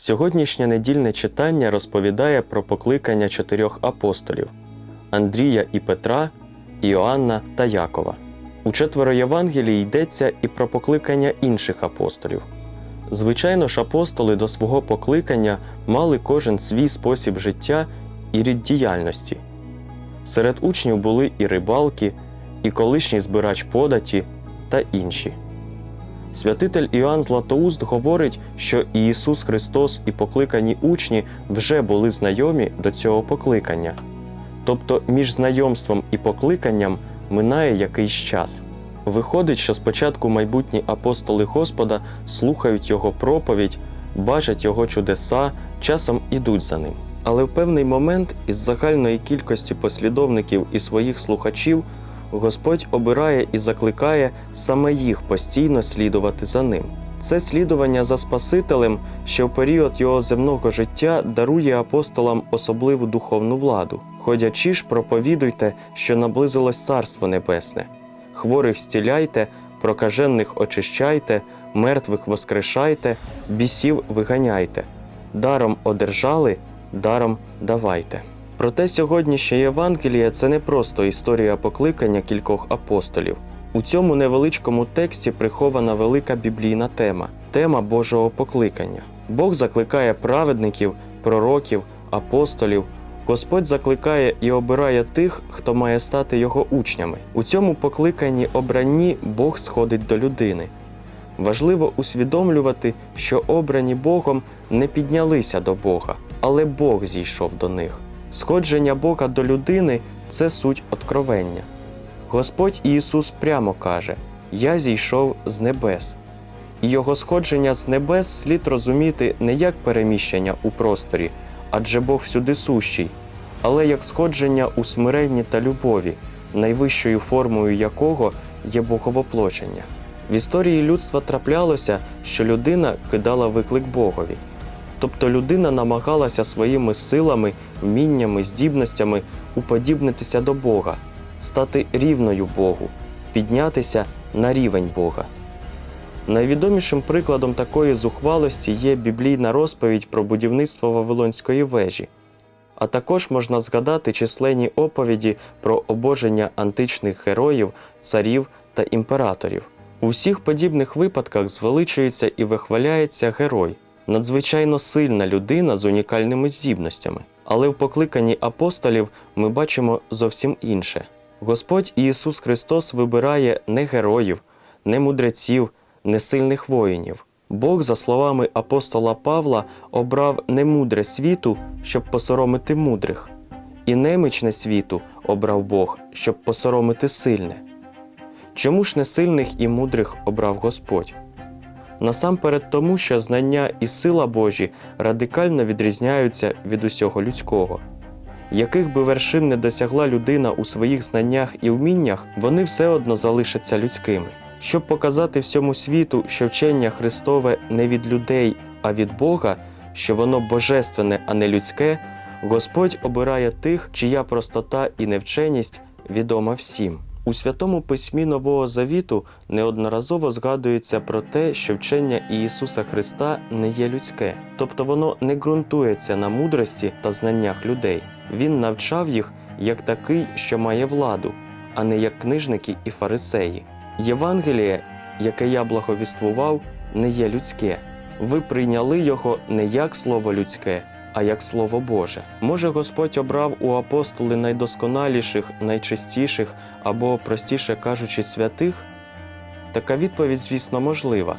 Сьогоднішнє недільне читання розповідає про покликання чотирьох апостолів Андрія і Петра, Іоанна та Якова. У четверо Євангелії йдеться і про покликання інших апостолів. Звичайно ж, апостоли до свого покликання мали кожен свій спосіб життя і рід діяльності. Серед учнів були і рибалки, і колишній збирач податі та інші. Святитель Іоанн Златоуст говорить, що і Ісус Христос і покликані учні вже були знайомі до цього покликання. Тобто між знайомством і покликанням минає якийсь час. Виходить, що спочатку майбутні апостоли Господа слухають Його проповідь, бачать Його чудеса, часом ідуть за ним. Але в певний момент із загальної кількості послідовників і своїх слухачів Господь обирає і закликає саме їх постійно слідувати за ним. Це слідування за Спасителем, що в період його земного життя дарує апостолам особливу духовну владу. Ходячи ж, проповідуйте, що наблизилось Царство Небесне. Хворих зціляйте, прокажених очищайте, мертвих воскрешайте, бісів виганяйте. Даром одержали, даром давайте. Проте сьогоднішнє Євангеліє це не просто історія покликання кількох апостолів. У цьому невеличкому тексті прихована велика біблійна тема тема Божого покликання. Бог закликає праведників, пророків, апостолів. Господь закликає і обирає тих, хто має стати його учнями. У цьому покликанні обранні Бог сходить до людини. Важливо усвідомлювати, що обрані Богом не піднялися до Бога, але Бог зійшов до них. Сходження Бога до людини це суть откровення. Господь Ісус прямо каже: Я зійшов з небес. І Його сходження з небес слід розуміти не як переміщення у просторі, адже Бог всюди сущий, але як сходження у смиренні та любові, найвищою формою якого є боговоплочення. В історії людства траплялося, що людина кидала виклик Богові. Тобто людина намагалася своїми силами, вміннями, здібностями уподібнитися до Бога, стати рівною Богу, піднятися на рівень Бога. Найвідомішим прикладом такої зухвалості є біблійна розповідь про будівництво Вавилонської вежі, а також можна згадати численні оповіді про обоження античних героїв, царів та імператорів. У всіх подібних випадках звеличується і вихваляється герой, надзвичайно сильна людина з унікальними здібностями. Але в покликанні апостолів ми бачимо зовсім інше. Господь Ісус Христос вибирає не героїв, не мудреців, не сильних воїнів. Бог, за словами апостола Павла, обрав не мудре світу, щоб посоромити мудрих, і немічне світу обрав Бог, щоб посоромити сильне. Чому ж не сильних і мудрих обрав Господь? Насамперед тому, що знання і сила Божі радикально відрізняються від усього людського. Яких би вершин не досягла людина у своїх знаннях і вміннях, вони все одно залишаться людськими. Щоб показати всьому світу, що вчення Христове не від людей, а від Бога, що воно божественне, а не людське, Господь обирає тих, чия простота і невченість відома всім. У святому письмі Нового Завіту неодноразово згадується про те, що вчення Ісуса Христа не є людське, тобто воно не ґрунтується на мудрості та знаннях людей. Він навчав їх як такий, що має владу, а не як книжники і фарисеї. Євангеліє, яке я благовіствував, не є людське. Ви прийняли його не як слово людське, а як слово Боже. Може, Господь обрав у апостоли найдосконаліших, найчистіших або, простіше кажучи, святих? Така відповідь, звісно, можлива.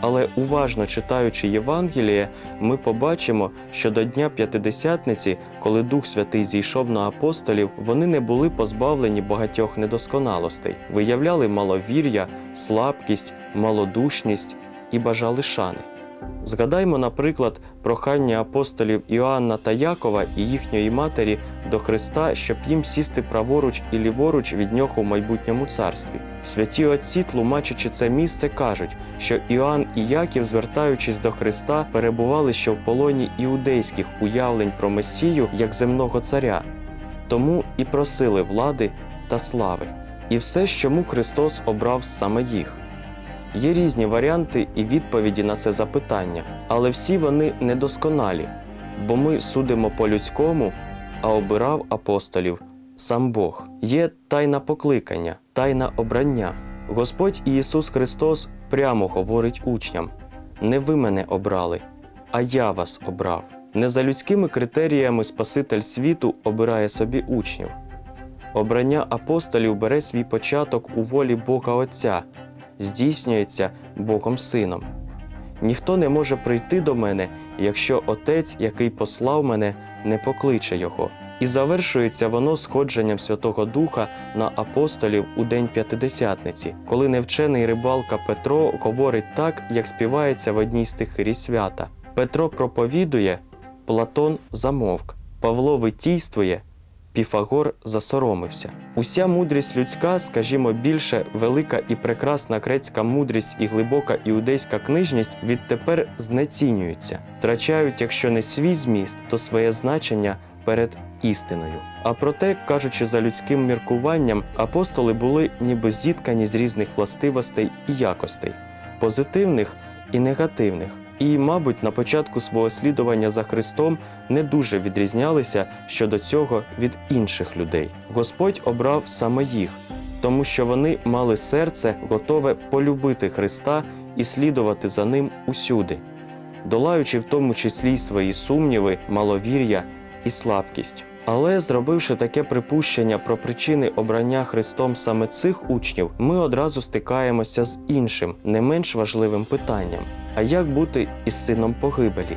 Але уважно читаючи Євангеліє, ми побачимо, що до Дня П'ятидесятниці, коли Дух Святий зійшов на апостолів, вони не були позбавлені багатьох недосконалостей, виявляли маловір'я, слабкість, малодушність і бажали шани. Згадаймо, наприклад, прохання апостолів Іоанна та Якова і їхньої матері до Христа, щоб їм сісти праворуч і ліворуч від нього в майбутньому царстві. Святі отці, тлумачачи це місце, кажуть, що Іоанн і Яків, звертаючись до Христа, перебували ще в полоні іудейських уявлень про Месію як земного царя, тому і просили влади та слави. І все, чому Христос обрав саме їх. Є різні варіанти і відповіді на це запитання, але всі вони недосконалі, бо ми судимо по-людському, а обирав апостолів сам Бог. Є тайна покликання, тайна обрання. Господь Ісус Христос прямо говорить учням: не ви мене обрали, а я вас обрав. Не за людськими критеріями Спаситель світу обирає собі учнів. Обрання апостолів бере свій початок у волі Бога Отця, здійснюється Богом Сином. Ніхто не може прийти до мене, якщо Отець, який послав мене, не покличе його. І завершується воно сходженням Святого Духа на апостолів у день П'ятидесятниці, коли невчений рибалка Петро говорить так, як співається в одній з тихирі свята. Петро проповідує, Платон замовк, Павло витійствує, Піфагор засоромився. Уся мудрість людська, скажімо більше, велика і прекрасна грецька мудрість і глибока іудейська книжність відтепер знецінюються, втрачають, якщо не свій зміст, то своє значення перед істиною. А проте, кажучи за людським міркуванням, апостоли були ніби зіткані з різних властивостей і якостей, позитивних і негативних. І, мабуть, на початку свого слідування за Христом не дуже відрізнялися щодо цього від інших людей. Господь обрав саме їх, тому що вони мали серце готове полюбити Христа і слідувати за ним усюди, долаючи в тому числі свої сумніви, маловір'я і слабкість. Але зробивши таке припущення про причини обрання Христом саме цих учнів, ми одразу стикаємося з іншим, не менш важливим питанням: а як бути із сином погибелі,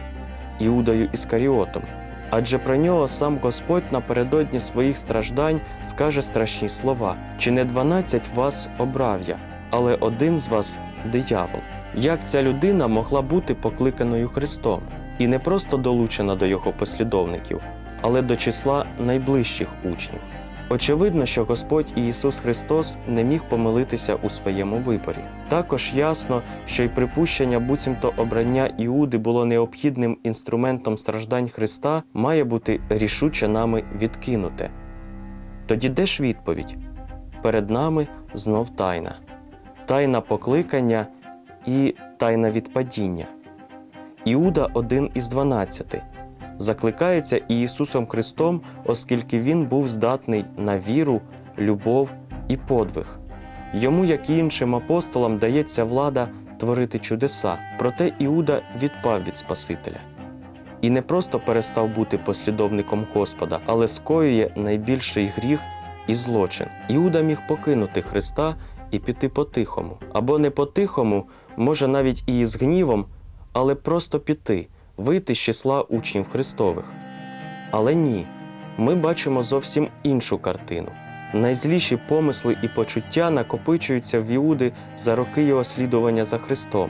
Іудою Іскаріотом? Адже про нього сам Господь напередодні своїх страждань скаже страшні слова: чи не дванадцять вас обрав я, але один з вас диявол. Як ця людина могла бути покликаною Христом і не просто долучена до його послідовників, але до числа найближчих учнів. Очевидно, що Господь Ісус Христос не міг помилитися у своєму виборі. Також ясно, що й припущення буцімто обрання Іуди було необхідним інструментом страждань Христа, має бути рішуче нами відкинуте. Тоді де ж відповідь? Перед нами знов тайна, тайна покликання і тайна відпадіння. Іуда один із дванадцяти закликається Ісусом Христом, оскільки Він був здатний на віру, любов і подвиг. Йому, як і іншим апостолам, дається влада творити чудеса, проте Іуда відпав від Спасителя. І не просто перестав бути послідовником Господа, але скоює найбільший гріх і злочин. Іуда міг покинути Христа і піти по-тихому, або не по-тихому, може навіть і з гнівом, але просто піти, вийти з числа учнів Христових. Але ні, ми бачимо зовсім іншу картину. Найзліші помисли і почуття накопичуються в Іуди за роки його слідування за Христом,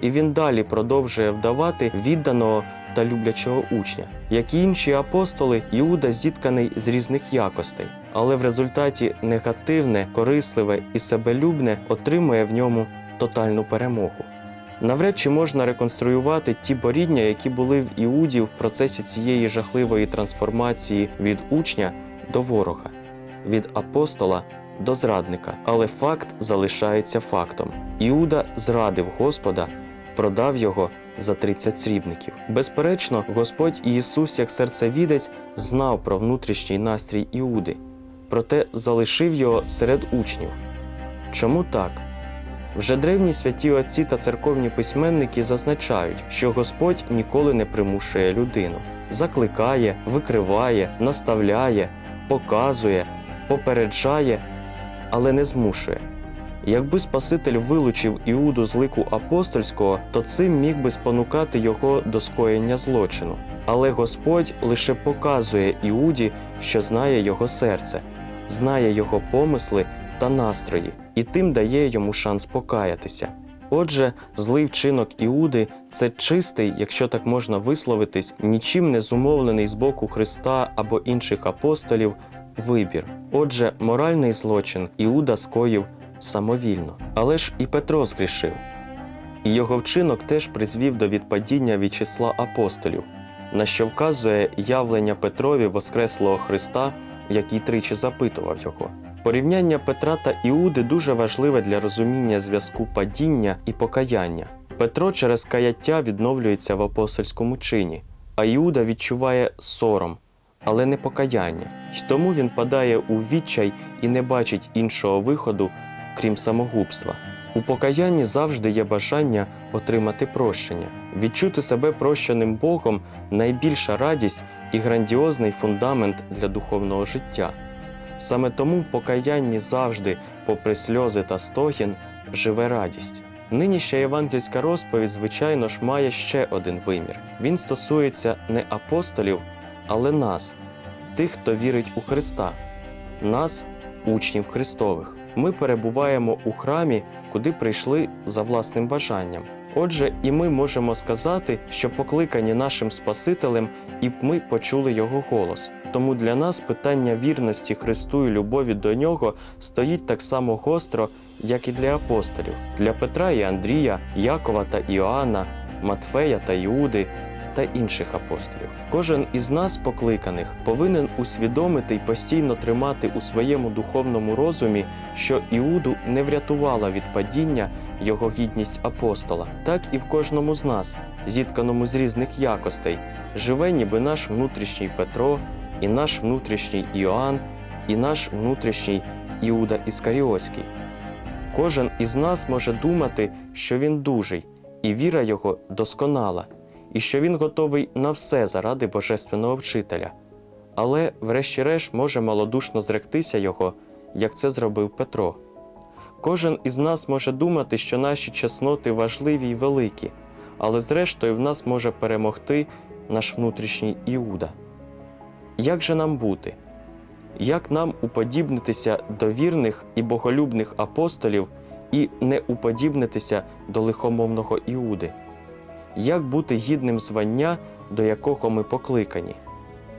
і він далі продовжує вдавати відданого та люблячого учня. Як і інші апостоли, Іуда зітканий з різних якостей, але в результаті негативне, корисливе і себелюбне отримує в ньому тотальну перемогу. Навряд чи можна реконструювати ті борідня, які були в Іуді в процесі цієї жахливої трансформації від учня до ворога, від апостола до зрадника. Але факт залишається фактом: Іуда зрадив Господа, продав його за 30 срібників. Безперечно, Господь Ісус, як серцевідець, знав про внутрішній настрій Іуди, проте залишив його серед учнів. Чому так? Вже древні святі отці та церковні письменники зазначають, що Господь ніколи не примушує людину, закликає, викриває, наставляє, показує, попереджає, але не змушує. Якби Спаситель вилучив Іуду з лику апостольського, то цим міг би спонукати його до скоєння злочину. Але Господь лише показує Іуді, що знає його серце, знає його помисли та настрої, і тим дає йому шанс покаятися. Отже, злий вчинок Іуди це чистий, якщо так можна висловитись, нічим не зумовлений з боку Христа або інших апостолів вибір. Отже, моральний злочин Іуда скоїв самовільно. Але ж і Петро згрішив. І його вчинок теж призвів до відпадіння від числа апостолів, на що вказує явлення Петрові Воскреслого Христа, який тричі запитував його. Порівняння Петра та Іуди дуже важливе для розуміння зв'язку падіння і покаяння. Петро через каяття відновлюється в апостольському чині, а Іуда відчуває сором, але не покаяння. Й тому він падає у відчай і не бачить іншого виходу, крім самогубства. У покаянні завжди є бажання отримати прощення. Відчути себе прощеним Богом найбільша радість і грандіозний фундамент для духовного життя. Саме тому в покаянні завжди, попри сльози та стогін, живе радість. Нинішня євангельська розповідь, звичайно ж, має ще один вимір. Він стосується не апостолів, але нас, тих, хто вірить у Христа, нас, учнів Христових. Ми перебуваємо у храмі, куди прийшли за власним бажанням. Отже, і ми можемо сказати, що покликані нашим Спасителем, і ми почули його голос. Тому для нас питання вірності Христу і любові до нього стоїть так само гостро, як і для апостолів, для Петра і Андрія, Якова та Іоанна, Матфея та Іуди та інших апостолів. Кожен із нас, покликаних, повинен усвідомити й постійно тримати у своєму духовному розумі, що Іуду не врятувала від падіння його гідність апостола, так і в кожному з нас, зітканому з різних якостей, живе ніби наш внутрішній Петро, і наш внутрішній Іоанн, і наш внутрішній Іуда Іскаріотський. Кожен із нас може думати, що він дужий, і віра його досконала, і що він готовий на все заради божественного вчителя. Але, врешті-решт, може малодушно зректися його, як це зробив Петро. Кожен із нас може думати, що наші чесноти важливі й великі, але зрештою в нас може перемогти наш внутрішній Іуда. Як же нам бути? Як нам уподібнитися до вірних і боголюбних апостолів і не уподібнитися до лихомовного Іуди? Як бути гідним звання, до якого ми покликані?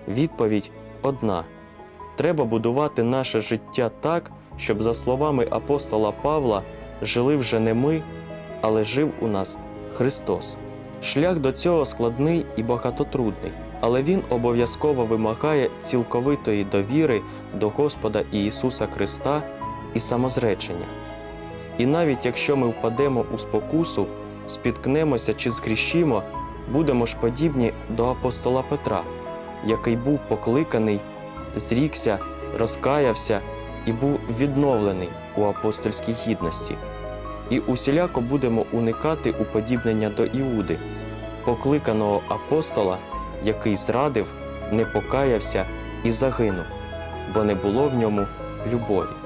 Відповідь одна: треба будувати наше життя так, щоб, за словами апостола Павла, жили вже не ми, але жив у нас Христос. Шлях до цього складний і багатотрудний, але він обов'язково вимагає цілковитої довіри до Господа Ісуса Христа і самозречення. І навіть якщо ми впадемо у спокусу, спіткнемося чи згрішимо, будемо ж подібні до апостола Петра, який був покликаний, зрікся, розкаявся і був відновлений у апостольській гідності. І усіляко будемо уникати уподібнення до Іуди, покликаного апостола, який зрадив, не покаявся і загинув, бо не було в ньому любові.